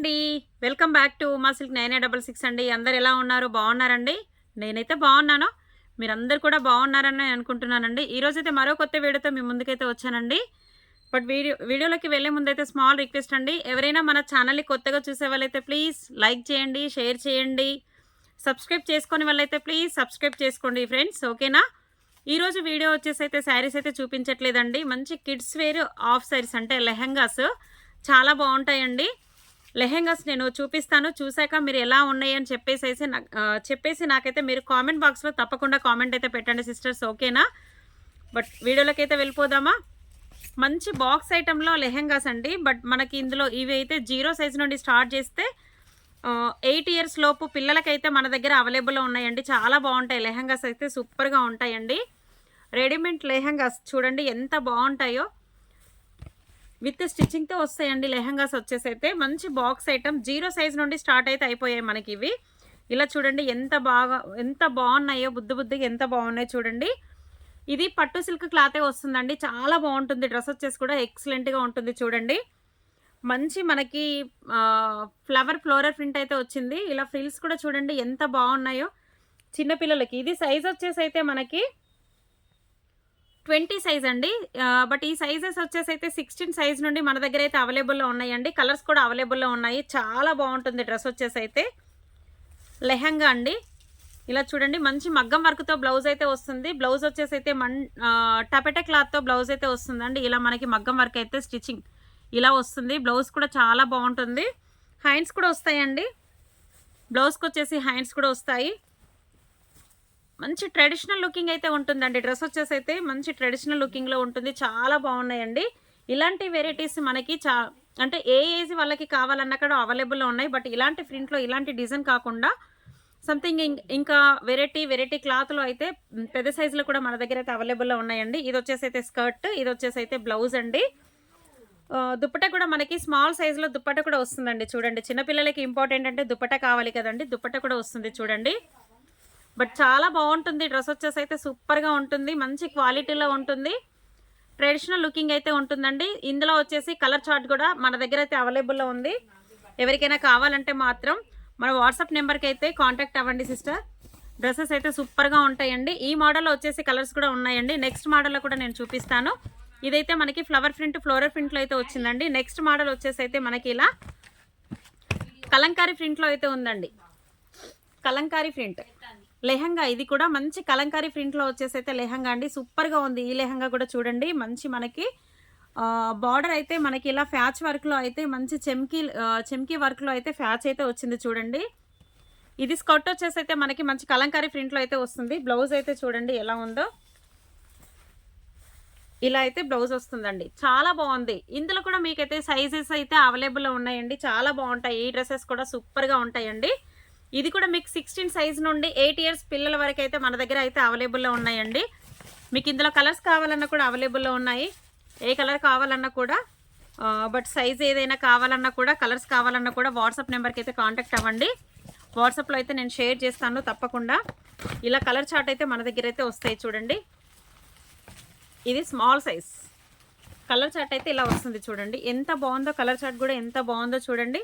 అండి. Welcome back to మా silk nine double six అండి. అందరు ఎలా ఉన్నారు? బాగున్నారండి? నేనైతే బాగున్నాను. మీరందరు కూడా బాగున్నారని నేను అనుకుంటున్నానండి ఈరోజైతే మరో కొత్త వీడియోతో మీ ముందుకైతే వచ్చానండి. బట్ వీడియో వీడియోలోకి వెళ్ళే ముందైతే స్మాల్ రిక్వెస్ట్ అండి. ఎవరైనా మన ఛానల్ని కొత్తగా చూసే వాళ్ళైతే ప్లీజ్ లైక్ చేయండి షేర్ చేయండి. సబ్స్క్రైబ్ చేసుకునే వాళ్ళైతే ప్లీజ్ సబ్స్క్రైబ్ చేసుకోండి ఫ్రెండ్స్. ఓకేనా? ఈరోజు వీడియో వచ్చేసి అయితే శారీస్ అయితే చూపించట్లేదండి. మంచి కిడ్స్ వేర్ ఆఫ్ శారీస్ అంటే లెహంగాస్. చాలా బాగుంటాయండి. లెహెంగాస్ నేను చూపిస్తాను. చూశాక మీరు ఎలా ఉన్నాయి అని చెప్పేసి చెప్పేసి నాకైతే మీరు కామెంట్ బాక్స్లో తప్పకుండా కామెంట్ అయితే పెట్టండి సిస్టర్స్ ఓకేనా? బట్ వీడియోలోకి అయితే వెళ్ళిపోదామా? మంచి బాక్స్ ఐటెంలో లెహెంగాస్ అండి. బట్ మనకి ఇందులో ఇవి అయితే జీరో సైజ్ నుండి స్టార్ట్ చేస్తే ఎయిట్ ఇయర్స్ లోపు పిల్లలకైతే మన దగ్గర అవైలబుల్లో ఉన్నాయండి. చాలా బాగుంటాయి. లెహెంగాస్ అయితే సూపర్గా ఉంటాయండి. రెడీమేడ్ లెహెంగాస్ చూడండి ఎంత బాగుంటాయో. విత్ స్టిచ్చింగ్తో వస్తాయండి. లెహంగాస్ వచ్చేసి అయితే మంచి బాక్స్ ఐటమ్ జీరో సైజ్ నుండి స్టార్ట్ అయితే అయిపోయాయి మనకి ఇవి. ఇలా చూడండి ఎంత బాగా ఎంత బాగున్నాయో బుద్ధి బుద్ధిగా ఎంత బాగున్నాయో చూడండి. ఇది పట్టు సిల్క్ క్లాతే వస్తుందండి. చాలా బాగుంటుంది. డ్రెస్ వచ్చేసి కూడా ఎక్సలెంట్గా ఉంటుంది చూడండి. మంచి మనకి ఫ్లవర్ ఫ్లోరల్ ప్రింట్ అయితే వచ్చింది. ఇలా ఫ్రిల్స్ కూడా చూడండి ఎంత బాగున్నాయో. చిన్నపిల్లలకి ఇది సైజ్ వచ్చేసి అయితే మనకి ట్వంటీ సైజ్ అండి. బట్ ఈ సైజెస్ వచ్చేసి అయితే సిక్స్టీన్ సైజ్ నుండి మన దగ్గర అయితే అవైలబుల్లో ఉన్నాయండి. కలర్స్ కూడా అవైలబుల్లో ఉన్నాయి. చాలా బాగుంటుంది డ్రెస్ వచ్చేసి అయితే లెహంగా అండి. ఇలా చూడండి మంచి మగ్గం వర్క్తో బ్లౌజ్ అయితే వస్తుంది. బ్లౌజ్ వచ్చేసి అయితే మన్ టపెట క్లాత్తో బ్లౌజ్ అయితే వస్తుందండి. ఇలా మనకి మగ్గం వర్క్ అయితే స్టిచ్చింగ్ ఇలా వస్తుంది. బ్లౌజ్ కూడా చాలా బాగుంటుంది. హ్యాండ్స్ కూడా వస్తాయండి. బ్లౌజ్కి వచ్చేసి హ్యాండ్స్ కూడా వస్తాయి. మంచి ట్రెడిషనల్ లుకింగ్ అయితే ఉంటుందండి. డ్రెస్ వచ్చేసి అయితే మంచి ట్రెడిషనల్ లుకింగ్లో ఉంటుంది. చాలా బాగున్నాయండి. ఇలాంటి వెరైటీస్ మనకి చా అంటే ఏ ఏజ్ వాళ్ళకి కావాలన్నా కూడా అవైలబుల్లో ఉన్నాయి. బట్ ఇలాంటి ప్రింట్లో ఇలాంటి డిజైన్ కాకుండా సంథింగ్ ఇంకా వెరైటీ వెరైటీ క్లాత్లో అయితే పెద్ద సైజులో కూడా మన దగ్గర అయితే అవైలబుల్లో ఉన్నాయండి. ఇది వచ్చేసి అయితే స్కర్ట్ ఇది వచ్చేసి అయితే బ్లౌజ్ అండి. దుప్పట కూడా మనకి స్మాల్ సైజులో దుప్పట కూడా వస్తుందండి చూడండి. చిన్నపిల్లలకి ఇంపార్టెంట్ అంటే దుప్పట కావాలి కదండి. దుప్పట కూడా వస్తుంది చూడండి. బట్ చాలా బాగుంటుంది. డ్రెస్ వచ్చేసి అయితే సూపర్గా ఉంటుంది. మంచి క్వాలిటీలో ఉంటుంది. ట్రెడిషనల్ లుకింగ్ అయితే ఉంటుందండి. ఇందులో వచ్చేసి కలర్ చార్ట్ కూడా మన దగ్గర అయితే అవైలబుల్లో ఉంది. ఎవరికైనా కావాలంటే మాత్రం మన వాట్సాప్ నెంబర్కి అయితే కాంటాక్ట్ అవ్వండి సిస్టర్. డ్రెస్సెస్ అయితే సూపర్గా ఉంటాయండి. ఈ మోడల్లో వచ్చేసి కలర్స్ కూడా ఉన్నాయండి. నెక్స్ట్ మోడల్లో కూడా నేను చూపిస్తాను. ఇదైతే మనకి ఫ్లవర్ ప్రింట్ ఫ్లోరల్ ప్రింట్లో అయితే వచ్చిందండి. నెక్స్ట్ మోడల్ వచ్చేసి అయితే మనకి ఇలా కలంకారీ ప్రింట్లో అయితే ఉందండి. కలంకారీ ప్రింట్. లెహంగా ఇది కూడా మంచి కలంకారీ ప్రింట్లో వచ్చేసి అయితే లెహంగా అండి. సూపర్గా ఉంది ఈ లెహంగా కూడా చూడండి. మంచి మనకి బార్డర్ అయితే మనకి ఇలా ఫ్యాచ్ వర్క్లో అయితే మంచి చెమ్కీ చెమ్కీ వర్క్లో అయితే ఫ్యాచ్ అయితే వచ్చింది చూడండి. ఇది స్కర్ట్ వచ్చేసి అయితే మనకి మంచి కలంకారీ ప్రింట్లో అయితే వస్తుంది. బ్లౌజ్ అయితే చూడండి ఎలా ఉందో. ఇలా అయితే బ్లౌజ్ వస్తుందండి. చాలా బాగుంది. ఇందులో కూడా మీకైతే సైజెస్ అయితే అవైలబుల్లో ఉన్నాయండి. చాలా బాగుంటాయి. ఈ డ్రెస్సెస్ కూడా సూపర్గా ఉంటాయండి. ఇది కూడా మీకు సిక్స్టీన్ సైజ్ నుండి ఎయిట్ ఇయర్స్ పిల్లల వరకు అయితే మన దగ్గర అయితే అవైలబుల్లో ఉన్నాయండి. మీకు ఇందులో కలర్స్ కావాలన్నా కూడా అవైలబుల్లో ఉన్నాయి. ఏ కలర్ కావాలన్నా కూడా బట్ సైజ్ ఏదైనా కావాలన్నా కూడా కలర్స్ కావాలన్నా కూడా వాట్సాప్ నెంబర్కి అయితే కాంటాక్ట్ అవ్వండి. వాట్సాప్లో అయితే నేను షేర్ చేస్తాను తప్పకుండా. ఇలా కలర్ చార్ట్ అయితే మన దగ్గర అయితే వస్తాయి చూడండి. ఇది స్మాల్ సైజ్ కలర్ చార్ట్ అయితే ఇలా వస్తుంది చూడండి. ఎంత బాగుందో కలర్ చార్ట్ కూడా ఎంత బాగుందో చూడండి.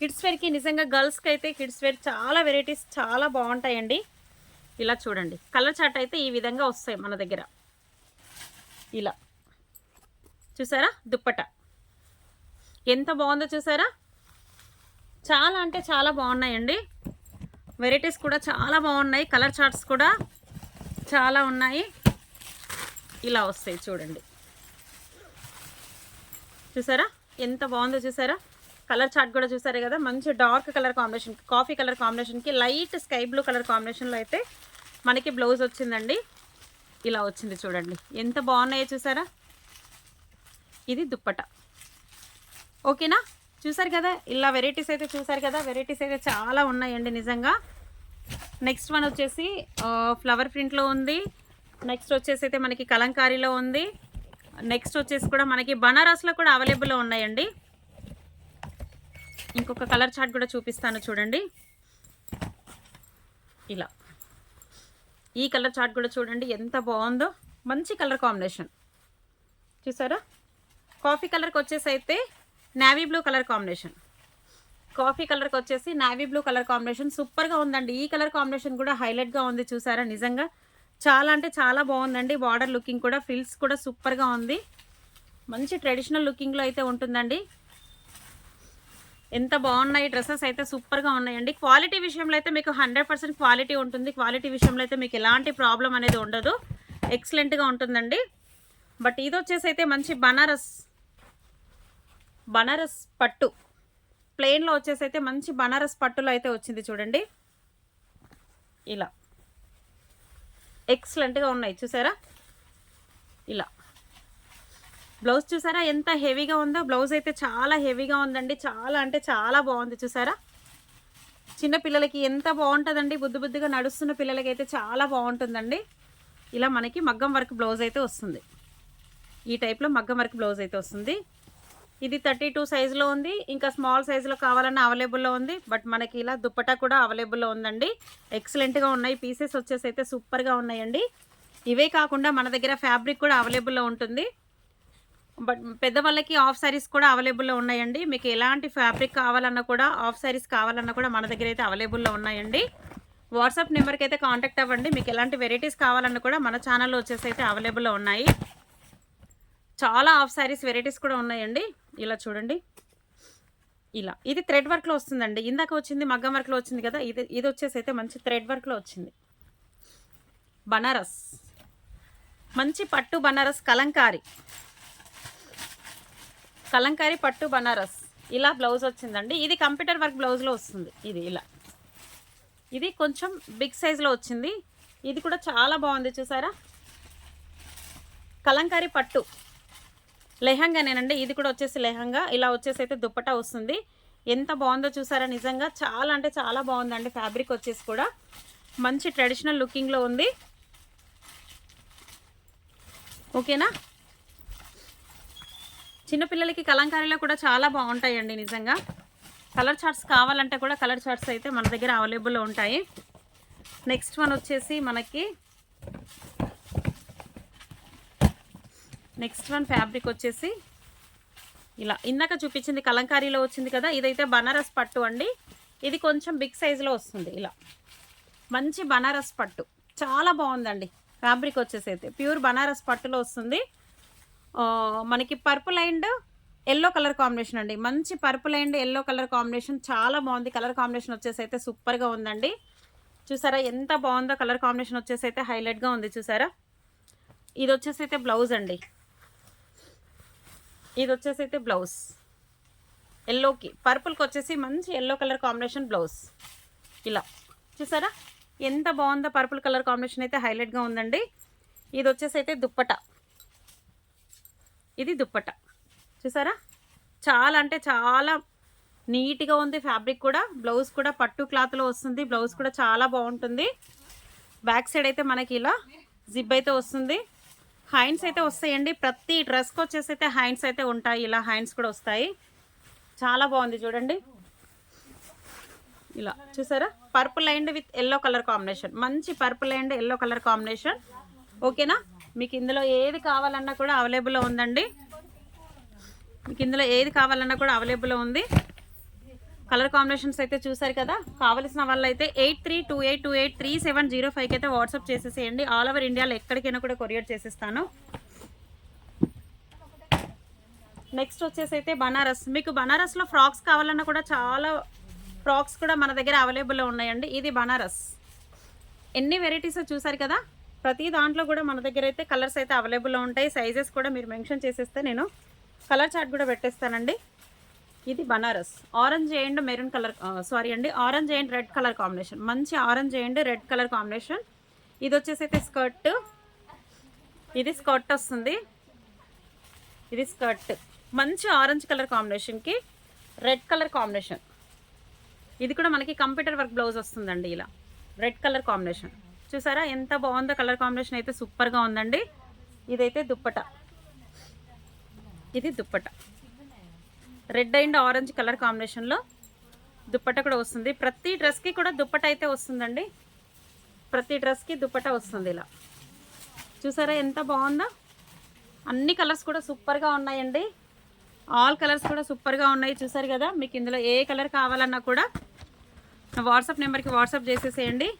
కిడ్స్ వేర్కి నిజంగా గర్ల్స్కి అయితే కిడ్స్ వేర్ చాలా వెరైటీస్ చాలా బాగుంటాయండి. ఇలా చూడండి. కలర్ చార్ట్ అయితే ఈ విధంగా వస్తాయి మన దగ్గర. ఇలా. చూసారా? దుప్పట. ఎంత బాగుందో చూసారా? చాలా అంటే చాలా బాగున్నాయండి. వెరైటీస్ కూడా చాలా బాగున్నాయి. కలర్ చార్ట్స్ కూడా చాలా ఉన్నాయి. ఇలా వస్తాయి చూడండి. చూసారా? ఎంత బాగుందో చూసారా? కలర్ చార్ట్ కూడా చూసారు కదా? మంచి dark colour combination. Coffee colour కాంబినేషన్కి లైట్ స్కై బ్లూ కలర్ కాంబినేషన్లో అయితే మనకి బ్లౌజ్ వచ్చిందండి. ఇలా వచ్చింది చూడండి. ఎంత బాగున్నాయో చూసారా? ఇది దుప్పట. ఓకేనా? చూసారు కదా? ఇలా వెరైటీస్ అయితే చూసారు కదా? వెరైటీస్ అయితే చాలా ఉన్నాయండి నిజంగా. నెక్స్ట్ వన్ వచ్చేసి ఫ్లవర్ ప్రింట్లో ఉంది. నెక్స్ట్ వచ్చేసి అయితే మనకి కలంకారీలో ఉంది. నెక్స్ట్ వచ్చేసి కూడా మనకి బనారస్లో కూడా అవైలబుల్లో ఉన్నాయండి. ఇంకొక కలర్ చార్ట్ కూడా చూపిస్తాను చూడండి. ఇలా. ఈ కలర్ చార్ట్ కూడా చూడండి ఎంత బాగుందో. మంచి కలర్ కాంబినేషన్. చూసారా? కాఫీ కలర్కి వచ్చేసి అయితే navy blue colour combination. Coffee కలర్కి వచ్చేసి నావీ బ్లూ కలర్ కాంబినేషన్. సూపర్గా ఉందండి. ఈ కలర్ కాంబినేషన్ కూడా హైలైట్గా ఉంది చూసారా? నిజంగా చాలా అంటే చాలా బాగుందండి. బార్డర్ లుకింగ్ కూడా ఫిల్స్ కూడా సూపర్గా ఉంది. మంచి ట్రెడిషనల్ లుకింగ్లో అయితే ఉంటుందండి. ఎంత బాగున్నాయి డ్రెస్సెస్ అయితే సూపర్గా ఉన్నాయండి. క్వాలిటీ విషయంలో అయితే మీకు హండ్రెడ్ పర్సెంట్ క్వాలిటీ ఉంటుంది. క్వాలిటీ విషయంలో అయితే మీకు ఎలాంటి ప్రాబ్లం అనేది ఉండదు. ఎక్సలెంట్గా ఉంటుందండి. బట్ ఇది వచ్చేసి అయితే మంచి బనారస్ బనారస్ పట్టు. ప్లెయిన్లో వచ్చేసి అయితే మంచి బనారస్ పట్టులో అయితే వచ్చింది చూడండి. ఇలా. ఎక్సలెంట్గా ఉన్నాయి చూసారా? ఇలా. బ్లౌజ్ చూసారా? ఎంత హెవీగా ఉందో. బ్లౌజ్ అయితే చాలా హెవీగా ఉందండి. చాలా అంటే చాలా బాగుంది. చూసారా? చిన్న పిల్లలకి ఎంత బాగుంటుందండి. బుద్ధి బుద్ధిగా నడుస్తున్న పిల్లలకి అయితే చాలా బాగుంటుందండి. ఇలా మనకి మగ్గం వర్క్ బ్లౌజ్ అయితే వస్తుంది. ఈ టైప్లో మగ్గం వర్క్ బ్లౌజ్ అయితే వస్తుంది. ఇది థర్టీ టూ సైజులో ఉంది. ఇంకా స్మాల్ సైజులో కావాలన్నా అవైలబుల్లో ఉంది. బట్ మనకి ఇలా దుప్పటా కూడా అవైలబుల్లో ఉందండి. ఎక్సలెంట్గా ఉన్నాయి. పీసెస్ వచ్చేసి అయితే సూపర్గా ఉన్నాయండి. ఇవే కాకుండా మన దగ్గర ఫ్యాబ్రిక్ కూడా అవైలబుల్లో ఉంటుంది. బట్ పెద్దవాళ్ళకి ఆఫ్ సారీస్ కూడా అవైలబుల్లో ఉన్నాయండి. మీకు ఎలాంటి ఫ్యాబ్రిక్ కావాలన్నా కూడా ఆఫ్ సారీస్ కావాలన్నా కూడా మన దగ్గర అయితే అవైలబుల్లో ఉన్నాయండి. వాట్సాప్ నెంబర్కి అయితే కాంటాక్ట్ అవ్వండి. మీకు ఎలాంటి వెరైటీస్ కావాలన్నా కూడా మన ఛానల్లో వచ్చేసి అయితే అవైలబుల్లో ఉన్నాయి. చాలా ఆఫ్ సారీస్ వెరైటీస్ కూడా ఉన్నాయండి. ఇలా చూడండి. ఇలా. ఇది థ్రెడ్ వర్క్లో వస్తుందండి. ఇందాక వచ్చింది మగ్గం వర్క్లో వచ్చింది కదా? ఇది ఇది వచ్చేసి అయితే మంచి థ్రెడ్ వర్క్లో వచ్చింది. బనారస్. మంచి పట్టు బనారస్ కలంకారీ. కలంకారీ పట్టు బనారస్. ఇలా బ్లౌజ్ వచ్చిందండి. ఇది కంప్యూటర్ వర్క్ బ్లౌజ్లో వస్తుంది. ఇది ఇలా. ఇది కొంచెం బిగ్ సైజ్లో వచ్చింది. ఇది కూడా చాలా బాగుంది. చూసారా? కలంకారీ పట్టు. లెహంగానేనండి. ఇది కూడా వచ్చేసి లెహంగా. ఇలా వచ్చేసి అయితే దుప్పటా వస్తుంది. ఎంత బాగుందో చూసారా? నిజంగా చాలా అంటే చాలా బాగుందండి ఫ్యాబ్రిక్ వచ్చేసి కూడా. మంచి ట్రెడిషనల్ లుకింగ్లో ఉంది. ఓకేనా? చిన్నపిల్లలకి కలంకారీలో కూడా చాలా బాగుంటాయండి నిజంగా. కలర్ చార్ట్స్ కావాలంటే కూడా కలర్ చార్ట్స్ అయితే మన దగ్గర అవైలబుల్లో ఉంటాయి. నెక్స్ట్ వన్ వచ్చేసి మనకి నెక్స్ట్ వన్ ఫ్యాబ్రిక్ వచ్చేసి ఇలా ఇందాక చూపించింది కలంకారీలో వచ్చింది కదా ఇదైతే బనారస్ పట్టు అండి. ఇది కొంచెం బిగ్ సైజులో వస్తుంది ఇలా. మంచి బనారస్ పట్టు. చాలా బాగుందండి. ఫ్యాబ్రిక్ వచ్చేసి అయితే. ప్యూర్ బనారస్ పట్టులో వస్తుంది. మనకి purple and yellow colour combination అండి. మంచి purple and yellow colour combination చాలా బాగుంది. కలర్ కాంబినేషన్ వచ్చేసి అయితే సూపర్గా ఉందండి. చూసారా ఎంత బాగుందో కలర్ కాంబినేషన్ వచ్చేసి అయితే హైలైట్గా ఉంది చూసారా? ఇది వచ్చేసి అయితే బ్లౌజ్ అండి. ఇది వచ్చేసి అయితే బ్లౌజ్ ఎల్లోకి పర్పుల్కి వచ్చేసి మంచి ఎల్లో కలర్ కాంబినేషన్ బ్లౌజ్ ఇలా. చూసారా? ఎంత బాగుందో పర్పుల్ కలర్ కాంబినేషన్ అయితే హైలైట్గా ఉందండి. ఇది వచ్చేసి అయితే దుప్పట. ఇది దుప్పట. చూసారా? చాలా అంటే చాలా నీట్గా ఉంది ఫ్యాబ్రిక్ కూడా. బ్లౌజ్ కూడా పట్టు క్లాత్లో వస్తుంది. బ్లౌజ్ కూడా చాలా బాగుంటుంది. బ్యాక్ సైడ్ అయితే మనకి ఇలా జిప్ అయితే వస్తుంది. హైన్స్ అయితే వస్తాయండి. ప్రతి డ్రెస్కి వచ్చేసి అయితే హైన్స్ అయితే ఉంటాయి. ఇలా హైన్స్ కూడా వస్తాయి. చాలా బాగుంది చూడండి. ఇలా చూసారా? Purple and with yellow colour combination. మంచి purple and yellow colour combination. ఓకేనా? మీకు ఇందులో ఏది కావాలన్నా కూడా అవైలబుల్లో ఉందండి. మీకు ఇందులో ఏది కావాలన్నా కూడా అవైలబుల్లో ఉంది. కలర్ కాంబినేషన్స్ అయితే చూసారు కదా? కావలసిన వాళ్ళు అయితే eight three two eight two eight three seven zero ఫైవ్కి అయితే వాట్సాప్ చేసేసేయండి. ఆల్ ఓవర్ ఇండియాలో ఎక్కడికైనా కూడా కొరియర్ చేసేస్తాను. నెక్స్ట్ వచ్చేసి అయితే బనారస్. మీకు బనారస్లో ఫ్రాక్స్ కావాలన్నా కూడా చాలా ఫ్రాక్స్ కూడా మన దగ్గర అవైలబుల్లో ఉన్నాయండి. ఇది బనారస్. ఎన్ని వెరైటీస్ చూసారు కదా? ప్రతి దాంట్లో కూడా మన దగ్గర అయితే కలర్స్ అయితే అవైలబుల్లో ఉంటాయి. సైజెస్ కూడా మీరు మెన్షన్ చేసేస్తే నేను కలర్ చార్ట్ కూడా పెట్టేస్తానండి. ఇది Banaras. Orange and maroon colour sari అండి orange and red colour combination మంచి orange and red colour combination ఇది వచ్చేసి అయితే స్కర్ట్ ఇది స్కర్ట్ వస్తుంది. ఇది స్కర్ట్ మంచి ఆరెంజ్ కలర్ కాంబినేషన్కి రెడ్ కలర్ కాంబినేషన్ ఇది కూడా మనకి కంప్యూటర్ వర్క్ బ్లౌజ్ వస్తుందండి ఇలా. రెడ్ కలర్ కాంబినేషన్ చూసారా? ఎంత బాగుందో కలర్ కాంబినేషన్ అయితే సూపర్గా ఉందండి. ఇదైతే దుప్పట. ఇది dupatta. Red and orange colour కాంబినేషన్లో దుప్పట కూడా వస్తుంది. ప్రతి డ్రెస్కి కూడా దుప్పట అయితే వస్తుందండి. ప్రతి డ్రెస్కి దుప్పట వస్తుంది ఇలా. చూసారా ఎంత బాగుందో? అన్ని కలర్స్ కూడా సూపర్గా ఉన్నాయండి. ఆల్ కలర్స్ కూడా సూపర్గా ఉన్నాయి. చూసారు కదా? మీకు ఇందులో ఏ కలర్ కావాలన్నా కూడా నా వాట్సాప్ నెంబర్కి వాట్సాప్ చేసేసేయండి.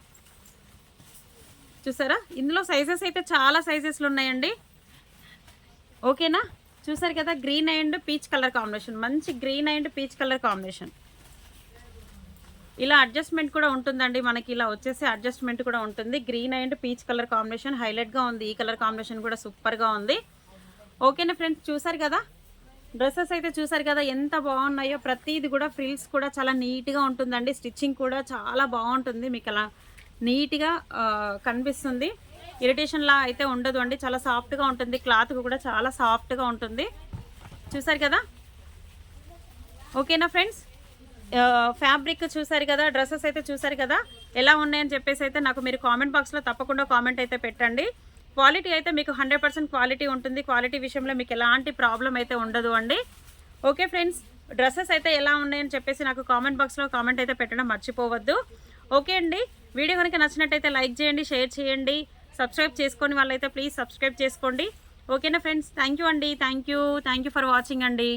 చూసారా? ఇందులో సైజెస్ అయితే చాలా సైజెస్లు ఉన్నాయండి. ఓకేనా చూసారు కదా green and peach colour combination మంచి green and peach colour combination ఇలా అడ్జస్ట్మెంట్ కూడా ఉంటుందండి. మనకి ఇలా వచ్చేసి అడ్జస్ట్మెంట్ కూడా ఉంటుంది. Green and peach colour combination హైలైట్గా ఉంది. ఈ కలర్ కాంబినేషన్ కూడా సూపర్గా ఉంది. ఓకేనా ఫ్రెండ్స్ చూసారు కదా? డ్రెస్సెస్ అయితే చూసారు కదా ఎంత బాగున్నాయో. ప్రతిది కూడా ఫ్రిల్స్ కూడా చాలా నీట్గా ఉంటుందండి. స్టిచ్చింగ్ కూడా చాలా బాగుంటుంది. మీకు అలా నీట్గా కనిపిస్తుంది. ఇరిటేషన్లా అయితే ఉండదు అండి. చాలా సాఫ్ట్గా ఉంటుంది. క్లాత్ కూడా చాలా సాఫ్ట్గా ఉంటుంది. చూసారు కదా? ఓకేనా ఫ్రెండ్స్? ఫ్యాబ్రిక్ చూసారు కదా? డ్రెస్సెస్ అయితే చూసారు కదా? ఎలా ఉన్నాయని చెప్పేసి అయితే నాకు మీరు కామెంట్ బాక్స్లో తప్పకుండా కామెంట్ అయితే పెట్టండి. క్వాలిటీ అయితే మీకు హండ్రెడ్ పర్సెంట్ క్వాలిటీ ఉంటుంది. క్వాలిటీ విషయంలో మీకు ఎలాంటి ప్రాబ్లం అయితే ఉండదు అండి. Okay friends? డ్రెస్సెస్ అయితే ఎలా ఉన్నాయని చెప్పేసి నాకు కామెంట్ బాక్స్లో కామెంట్ అయితే పెట్టడం మర్చిపోవద్దు. ఓకే అండి. వీడియో కనుక నచ్చినట్టయితే లైక్ చేయండి షేర్ చేయండి సబ్స్క్రైబ్ చేసుకొని వాళ్ళైతే ప్లీజ్ సబ్స్క్రైబ్ చేసుకోండి. ఓకేనా ఫ్రెండ్స్? థ్యాంక్ యూ అండి. Thank you thank you for watching అండి.